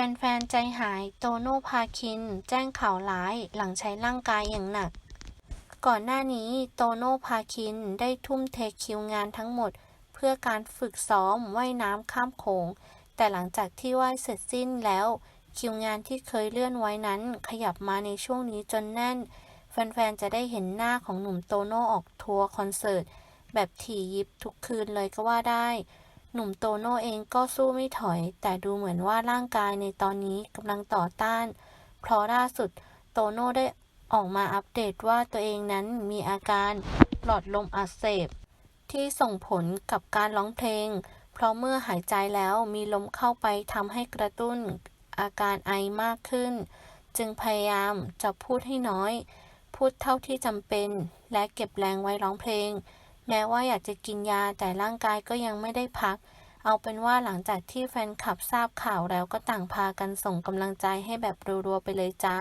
ฟนๆ ใจหายโตโน่พาคิน แจ้งข่าวร้ายหลังใช้ร่างกายอย่างหนัก ก่อนหน้านี้โตโน่พาคินได้ทุ่มเทคิวงานทั้งหมด เพื่อการฝึกซ้อมว่ายน้ำข้ามโขง แต่หลังจากที่ว่ายเสร็จสิ้นแล้ว คิวงานที่เคยเลื่อนไว้นั้นขยับมาในช่วงนี้จนแน่น แฟนๆ จะได้เห็นหน้าของหนุ่มโตโน่ออกทัวร์คอนเสิร์ตแบบถี่ยิบทุกคืนเลยก็ว่าได้ หนุ่มโตโน่เองก็สู้ไม่ถอย แต่ดูเหมือนว่าร่างกายในตอนนี้กำลังต่อต้าน เพราะล่าสุดโตโน่ได้ออกมาอัปเดตว่าตัวเองนั้นมีอาการหลอดลมอักเสบ ที่ส่งผลกับการร้องเพลง เพราะเมื่อหายใจแล้วมีลมเข้าไปทำให้กระตุ้น อาการไอมากขึ้น จึงพยายามจะพูดให้น้อย พูดเท่าที่จำเป็น และเก็บแรงไว้ร้องเพลง แม้ว่าอยากจะกินยาแต่ร่างกายก็ยังไม่ได้พัก เอาเป็นว่าหลังจากที่แฟนคลับทราบข่าวแล้วก็ต่างพากันส่งกำลังใจให้แบบรัวๆไปเลยจ้า